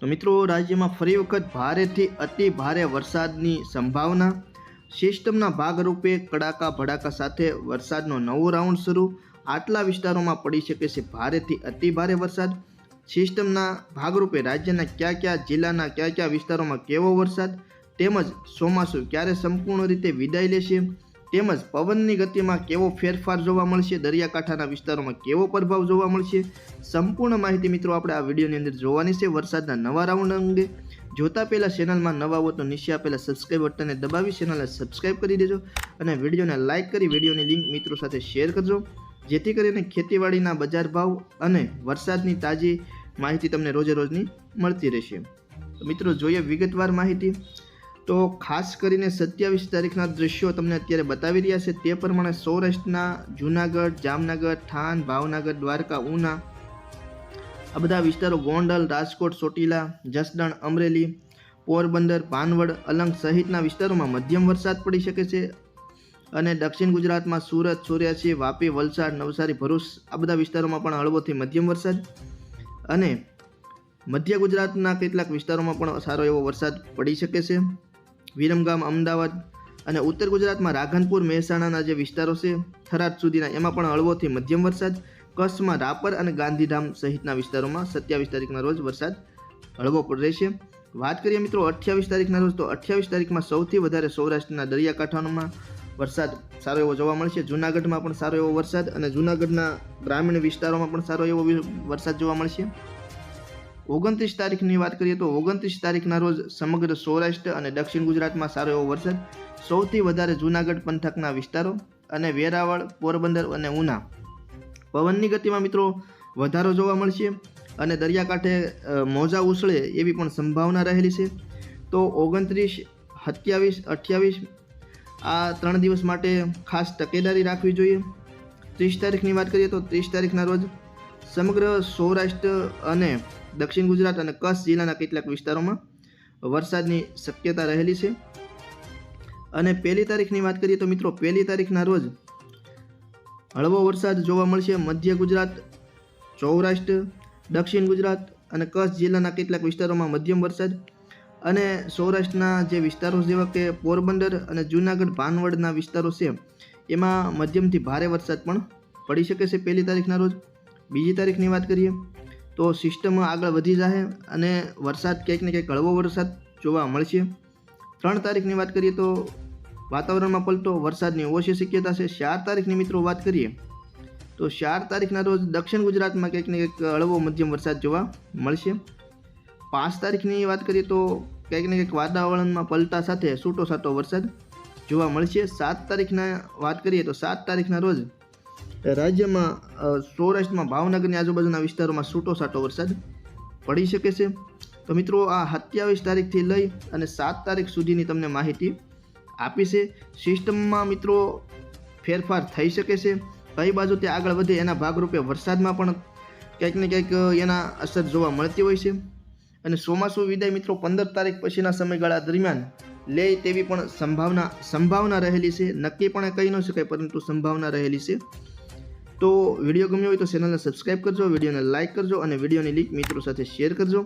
તો મિત્રો, રાજ્યમાં ફરી વખત ભારેથી અતિ ભારે વરસાદની સંભાવના. સિસ્ટમના ભાગરૂપે કડાકા ભડાકા સાથે વરસાદનો નવો રાઉન્ડ શરૂ. આટલા વિસ્તારોમાં પડી શકે છે ભારેથી અતિ ભારે વરસાદ. સિસ્ટમના ભાગરૂપે રાજ્યના કયા કયા, જિલ્લાના કયા કયા વિસ્તારોમાં કેવો વરસાદ? તેમજ ચોમાસું ક્યારે સંપૂર્ણ રીતે વિદાય લેશે? તેમજ પવનની ગતિમાં કેવો ફેરફાર જોવા મળશે, દરિયાકાંઠાના વિસ્તારોમાં કેવો પ્રભાવ જોવા મળશે, સંપૂર્ણ માહિતી મિત્રો આપણે આ વિડીયોની અંદર જોવાની છે. વરસાદના નવા રાઉન્ડ અંગે જોતા પહેલાં ચેનલમાં નવા હો તો નીચે આપેલા બટનને દબાવી ચેનલને સબસ્ક્રાઈબ કરી દેજો અને વિડીયોને લાઇક કરી વિડીયોની લિંક મિત્રો સાથે શેર કરજો. જેથી કરીને ખેતીવાડીના બજાર ભાવ અને વરસાદની તાજી માહિતી તમને રોજે રોજની મળતી રહેશે. મિત્રો, જોઈએ વિગતવાર માહિતી. તો ખાસ કરીને સત્યાવીસ તારીખના દૃશ્યો તમને અત્યારે બતાવી રહ્યા છે. તે પ્રમાણે સૌરાષ્ટ્રના જૂનાગઢ, જામનગર, થાન, ભાવનગર, દ્વારકા, ઉના, આ બધા વિસ્તારો ગોંડલ, રાજકોટ, ચોટીલા, જસદણ, અમરેલી, પોરબંદર, પાનવડ, અલંગ સહિતના વિસ્તારોમાં મધ્યમ વરસાદ પડી શકે છે અને દક્ષિણ ગુજરાતમાં સુરત, ચોર્યાસી, વાપી, વલસાડ, નવસારી, ભરૂચ આ બધા વિસ્તારોમાં પણ હળવોથી મધ્યમ વરસાદ અને મધ્ય ગુજરાતના કેટલાક વિસ્તારોમાં પણ સારો એવો વરસાદ પડી શકે છે. વિરમગામ, અમદાવાદ અને ઉત્તર ગુજરાતમાં રાધનપુર મહેસાણાના જે વિસ્તારો છે, થરાદ સુધીના, એમાં પણ હળવોથી મધ્યમ વરસાદ, કચ્છમાં રાપર અને ગાંધીધામ સહિતના વિસ્તારોમાં સત્યાવીસ તારીખના રોજ વરસાદ હળવો પણ રહેશે. વાત કરીએ મિત્રો અઠ્યાવીસ તારીખના રોજ, તો અઠ્યાવીસ તારીખમાં સૌથી વધારે સૌરાષ્ટ્રના દરિયાકાંઠામાં વરસાદ સારો એવો જોવા મળશે. જૂનાગઢમાં પણ સારો એવો વરસાદ અને જૂનાગઢના ગ્રામીણ વિસ્તારોમાં પણ સારો એવો વરસાદ જોવા મળશે. ઓગણત્રીસ તારીખની વાત કરીએ તો ઓગણત્રીસ તારીખના રોજ સમગ્ર સૌરાષ્ટ્ર અને દક્ષિણ ગુજરાતમાં સારો એવો વરસાદ. સૌથી વધારે જૂનાગઢ પંથકના વિસ્તારો અને વેરાવળ, પોરબંદર અને ઉના. પવનની ગતિમાં મિત્રો વધારો જોવા મળશે અને દરિયાકાંઠે મોજા ઉછળે એવી પણ સંભાવના રહેલી છે. તો ઓગણત્રીસ, સત્યાવીસ, અઠ્યાવીસ આ ત્રણ દિવસ માટે ખાસ તકેદારી રાખવી જોઈએ. ત્રીસ તારીખની વાત કરીએ તો ત્રીસ તારીખના રોજ સમગ્ર સૌરાષ્ટ્ર અને દક્ષિણ ગુજરાત અને કચ્છ જિલ્લાના કેટલાક વિસ્તારોમાં વરસાદની શક્યતા રહેલી છે. અને પહેલી તારીખની વાત કરીએ તો મિત્રો, પહેલી તારીખના રોજ હળવો વરસાદ જોવા મળશે. મધ્ય ગુજરાત, સૌરાષ્ટ્ર, દક્ષિણ ગુજરાત અને કચ્છ જિલ્લાના કેટલાક વિસ્તારોમાં મધ્યમ વરસાદ. અને સૌરાષ્ટ્રના જે વિસ્તારો જેવા કે પોરબંદર અને જૂનાગઢ, ભાનવડના વિસ્તારો છે, એમાં મધ્યમથી ભારે વરસાદ પણ પડી શકે છે પહેલી તારીખના રોજ. બીજી તારીખની વાત કરીએ તો સિસ્ટમ આગળ વધી જશે અને વરસાદ ક્યાંક ને ક્યાંક હળવો વરસાદ જોવા મળશે. ત્રણ તારીખની વાત કરીએ તો વાતાવરણમાં પલટો, વરસાદની ઓછી શક્યતા છે. ચાર તારીખની મિત્રો વાત કરીએ તો ચાર તારીખના રોજ દક્ષિણ ગુજરાતમાં કંઈક ને કંઈક હળવો મધ્યમ વરસાદ જોવા મળશે. પાંચ તારીખની વાત કરીએ તો કંઈક ને કંઈક વાતાવરણમાં પલટા સાથે છૂટો છાટો વરસાદ જોવા મળશે. સાત તારીખના વાત કરીએ તો સાત તારીખના રોજ રાજ્યમાં સૌરાષ્ટ્રમાં, ભાવનગરની આજુબાજુના વિસ્તારોમાં છૂટો છાટો વરસાદ પડી શકે છે. તો મિત્રો, આ સત્યાવીસ તારીખથી લઈ અને સાત તારીખ સુધીની તમને માહિતી આપી છે. સિસ્ટમમાં મિત્રો, ફેરફાર થઈ શકે છે. કઈ બાજુ તે આગળ વધે એના ભાગરૂપે વરસાદમાં પણ ક્યાંક ને ક્યાંક એના અસર જોવા મળતી હોય છે. અને ચોમાસું વિદાય મિત્રો, પંદર તારીખ પછીના સમયગાળા દરમિયાન લે તેવી પણ સંભાવના સંભાવના રહેલી છે. નક્કી પણ કહી ન શકાય, પરંતુ સંભાવના રહેલી છે. તો વીડિયો ગમ્યો હોય તો ચેનલને સબસ્ક્રાઈબ કરજો, વિડીયોને લાઇક કરજો અને વિડીયોની લિંક મિત્રો સાથે શેર કરજો.